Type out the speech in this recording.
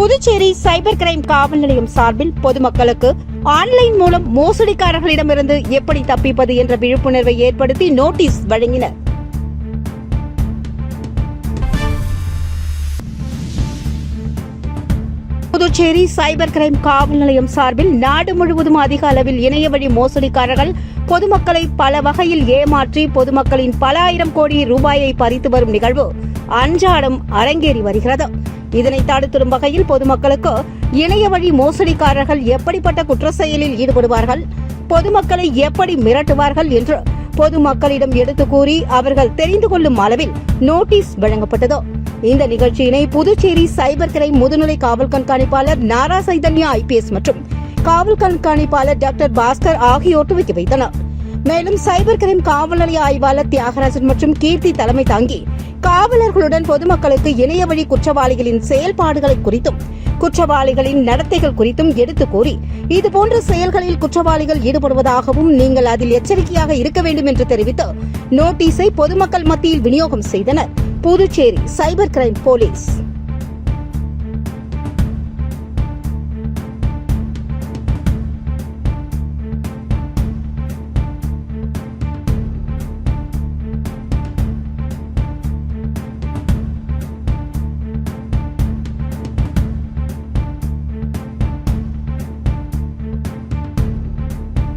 Puducherry cyber crime காவல் நிலையம் சார்பில் பொதுமக்களுக்கு ஆன்லைன் மூலம் மோசடிக்காரர்களிடமிருந்து எப்படி தப்பிப்பது என்ற விழிப்புணர்வை ஏற்படுத்தி நோட்டீஸ் வழங்கினர். புதுச்சேரி சைபர் கிரைம் காவல் நிலையம் சார்பில் நாடு முழுவதும் அதிக அளவில் இணைய வழி மோசடிக்காரர்கள் பொதுமக்களை பல வகையில் ஏமாற்றி பொதுமக்களின் பல ஆயிரம் கோடி ரூபாயை பறித்து வரும் நிகழ்வு அன்றாடம் அரங்கேறி வருகிறது. இதனை தடுத்திடும் வகையில் பொதுமக்களுக்கு இணைய வழி மோசடிக்காரர்கள் எப்படிப்பட்ட குற்ற செயலில் ஈடுபடுவார்கள்? பொதுமக்களை எப்படி மிரட்டுவார்கள் என்று பொதுமக்களிடம் எடுத்து கூறி அவர்கள் தெரிந்து கொள்ளும் அளவில் நோட்டீஸ் வழங்கப்பட்டது. இந்த நிகழ்ச்சியினை புதுச்சேரி சைபர் கிரைம் முதுநிலை காவல் கண்காணிப்பாளர் நாரா சைதன்யா ஐபிஎஸ் மற்றும் காவல் கண்காணிப்பாளர் டாக்டர் பாஸ்கர் ஆகியோர் துவக்கி வைத்தனர். மேலும் சைபர் கிரைம் காவல் நிலைய ஆய்வாளர் தியாகராஜன் மற்றும் கீர்த்தி தலைமை தாங்கி காவலர்களுடன் பொதுமக்களுக்கு இணைய வழி குற்றவாளிகளின் செயல்பாடுகளை குறித்தும் குற்றவாளிகளின் நடத்தைகள் குறித்தும் எடுத்து கூறி இதுபோன்ற செயல்களில் குற்றவாளிகள் ஈடுபடுவதாகவும் நீங்கள் அதில் எச்சரிக்கையாக இருக்க வேண்டும் என்று தெரிவித்து நோட்டீஸை பொதுமக்கள் மத்தியில் விநியோகம் செய்தனர். Puducherry cyber crime police.